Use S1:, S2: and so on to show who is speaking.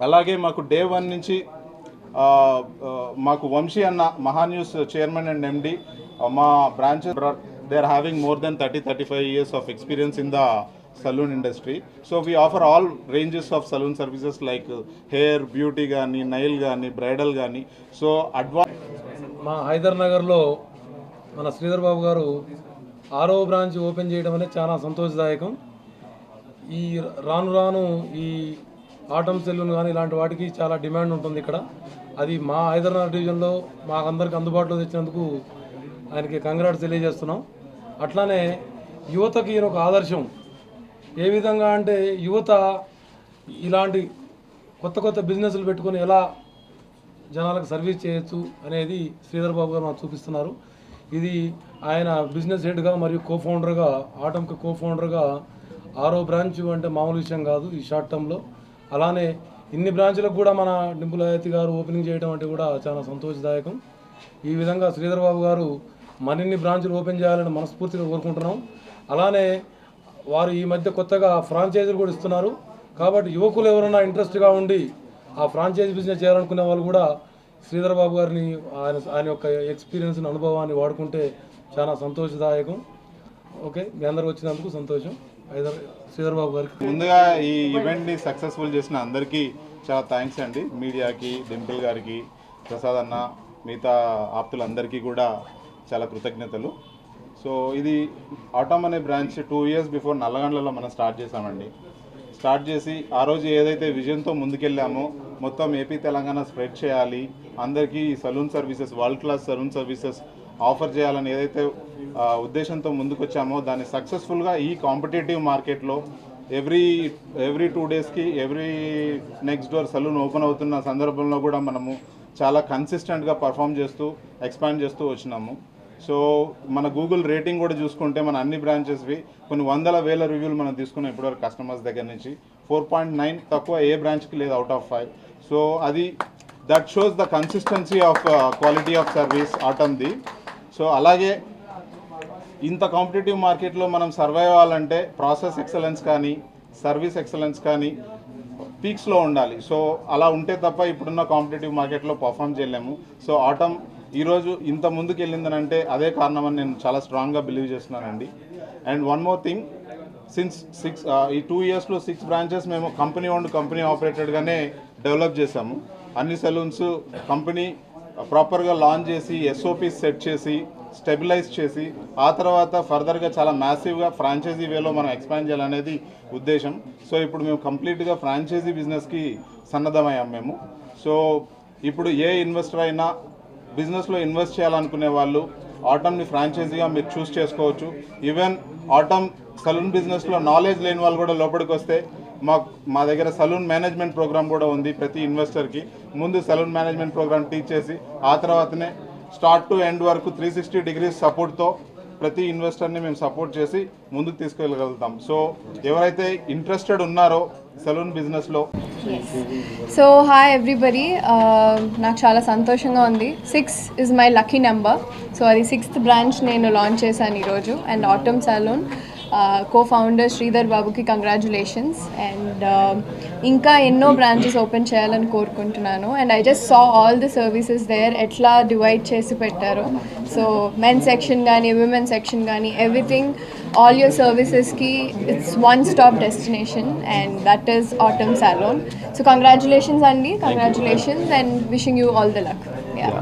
S1: అలాగే మాకు day one నుంచి మాకు వంశీ అన్న మహాన్యూస్ చైర్మన్ అండ్ ఎండి మా branch they are having more than thirty thirty five years of experience in the salon industry so we offer all ranges of salon services like hair beauty కానీ nail కానీ bridal కానీ so అడ్వా
S2: మా హైదర్ నగర్లో మన శ్రీధర్ బాబు గారు ఆరో బ్రాంచ్ ఓపెన్ చేయడం అనేది చాలా సంతోషదాయకం. ఈ రాను రాను ఈ ఆటం సెల్లున్ కానీ ఇలాంటి వాటికి చాలా డిమాండ్ ఉంటుంది ఇక్కడ. అది మా హైదరాబాద్ డివిజన్లో మాకందరికి అందుబాటులో తెచ్చినందుకు ఆయనకి కంగ్రాట్స్ తెలియజేస్తున్నాం. అట్లానే యువతకి ఈయన ఒక ఆదర్శం. ఏ విధంగా అంటే యువత ఇలాంటి కొత్త కొత్త బిజినెస్లు పెట్టుకొని ఎలా జనాలకు సర్వీస్ చేయొచ్చు అనేది శ్రీధర్ బాబు గారు మాకు చూపిస్తున్నారు. ఇది ఆయన బిజినెస్ హెడ్గా మరియు కో ఫౌండర్గా ఆటంకి కో ఫౌండర్గా ఆరో బ్రాంచ్ అంటే మామూలు విషయం కాదు ఈ షార్ట్ టర్మ్లో. అలానే ఇన్ని బ్రాంచ్లకు కూడా మన డింపుల్ అయతి గారు ఓపెనింగ్ చేయడం అంటే కూడా చాలా సంతోషదాయకం. ఈ విధంగా శ్రీధర్ బాబు గారు మరిన్ని బ్రాంచ్లు ఓపెన్ చేయాలని మనస్ఫూర్తిగా కోరుకుంటున్నాం. అలానే వారు ఈ మధ్య కొత్తగా ఫ్రాంచైజీలు కూడా ఇస్తున్నారు. కాబట్టి యువకులు ఎవరైనా ఇంట్రెస్ట్గా ఉండి ఆ ఫ్రాంచైజీ బిజినెస్ చేయాలనుకునే వాళ్ళు కూడా శ్రీధర్ బాబు గారిని ఆయన ఆయన యొక్క ఎక్స్పీరియన్స్ అనుభవాన్ని వాడుకుంటే చాలా సంతోషదాయకం. ఓకే మీ అందరు వచ్చినందుకు సంతోషం. శ్రీధర్ బాబు గారికి.
S1: ముందుగా ఈ ఈవెంట్ని సక్సెస్ఫుల్ చేసిన అందరికీ చాలా థ్యాంక్స్ అండి. మీడియాకి డింపుల్ గారికి ప్రసాద్ అన్న మిగతా ఆప్తులందరికీ కూడా చాలా కృతజ్ఞతలు. సో ఇది ఆటోమ్ అనే బ్రాంచ్ టూ ఇయర్స్ బిఫోర్ నల్లగండ్లలో మనం స్టార్ట్ చేసామండి స్టార్ట్ చేసి ఆ రోజు ఏదైతే విజన్తో ముందుకెళ్ళామో మొత్తం ఏపీ తెలంగాణ స్ప్రెడ్ చేయాలి. అందరికీ salon services world class salon services offer చేయాలని ఏదైతే ఉద్దేశంతో ముందుకొచ్చామో దాన్ని సక్సెస్ఫుల్గా ఈ కాంపిటేటివ్ మార్కెట్లో ఎవ్రీ ఎవ్రీ టూ డేస్కి every next door salon open అవుతున్న సందర్భంలో కూడా మనము చాలా కన్సిస్టెంట్గా పర్ఫామ్ చేస్తూ ఎక్స్పాండ్ చేస్తూ వచ్చినాము. సో మన గూగుల్ రేటింగ్ కూడా చూసుకుంటే మన అన్ని బ్రాంచెస్వి కొన్ని వందల వేల రివ్యూలు మనం తీసుకున్నాం ఇప్పటివరకు కస్టమర్స్ దగ్గర నుంచి. ఫోర్ పాయింట్ నైన్ తక్కువ ఏ బ్రాంచ్కి లేదు అవుట్ ఆఫ్ ఫైవ్ సో అది that shows the consistency of quality of service ఆటమ్ది so అలాగే ఇంత కాంపిటేటివ్ మార్కెట్లో మనం సర్వైవ్ అవ్వాలంటే ప్రాసెస్ ఎక్సలెన్స్ కానీ సర్వీస్ ఎక్సలెన్స్ కానీ పీక్స్లో ఉండాలి. సో అలా ఉంటే తప్ప ఇప్పుడున్న కాంపిటేటివ్ మార్కెట్లో పర్ఫామ్ చేయలేము. సో ఆటమ్ ఈరోజు ఇంత ముందుకు వెళ్ళిందనంటే అదే కారణమని నేను చాలా స్ట్రాంగ్గా బిలీవ్ చేస్తున్నానండి. And one more thing since six ఈ టూ ఇయర్స్లో సిక్స్ బ్రాంచెస్ మేము కంపెనీ ఓన్ కంపెనీ ఆపరేటెడ్గానే డెవలప్ చేసాము అన్ని సెలూన్స్ కంపెనీ ప్రాపర్గా లాంచ్ చేసి ఎస్ఓపి సెట్ చేసి స్టెబిలైజ్ చేసి ఆ తర్వాత ఫర్దర్గా చాలా మ్యాసివ్గా ఫ్రాంచైజీ వేలో మనం ఎక్స్పాండ్ చేయాలనేది ఉద్దేశం. సో ఇప్పుడు మేము కంప్లీట్గా ఫ్రాంచైజీ బిజినెస్కి సన్నద్ధమయ్యాం మేము. సో ఇప్పుడు ఏ ఇన్వెస్టర్ అయినా బిజినెస్లో ఇన్వెస్ట్ చేయాలనుకునే వాళ్ళు ఆటమ్ని ఫ్రాంచైజీగా మీరు చూస్ చేసుకోవచ్చు. ఈవెన్ ఆటమ్ సలూన్ బిజినెస్లో నాలెడ్జ్ లేని వాళ్ళు కూడా లోపలికి వస్తే మా మా దగ్గర సలూన్ మేనేజ్మెంట్ ప్రోగ్రామ్ కూడా ఉంది ప్రతి ఇన్వెస్టర్కి. ముందు సలూన్ మేనేజ్మెంట్ ప్రోగ్రామ్ టీచ్ చేసి ఆ తర్వాతనే స్టార్ట్ టు ఎండ్ వరకు త్రీ సిక్స్టీ డిగ్రీస్ సపోర్ట్తో ప్రతి ఇన్వెస్టర్ని మేము సపోర్ట్ చేసి ముందుకు తీసుకెళ్ళగలుగుతాం. సో ఎవరైతే ఇంట్రెస్టెడ్ ఉన్నారో సలూన్ బిజినెస్లో.
S3: సో హాయ్ ఎవ్రీబడి నాకు చాలా సంతోషంగా ఉంది. Six is my lucky number so అది సిక్స్త్ బ్రాంచ్ నేను లాంచ్ చేశాను ఈరోజు. And Atom salon co founder Sridhar బాబుకి కంగ్రాచులేషన్స్ అండ్ ఇంకా ఎన్నో బ్రాంచెస్ ఓపెన్ చేయాలని కోరుకుంటున్నాను. And I just saw all the services there ఎట్లా డివైడ్ చేసి పెట్టారు. సో మెన్ సెక్షన్ కానీ విమెన్ సెక్షన్ కానీ everything all your సర్వీసెస్కి it's one stop destination and that is Atom salon so congratulations అండి congratulations and wishing you all the luck yeah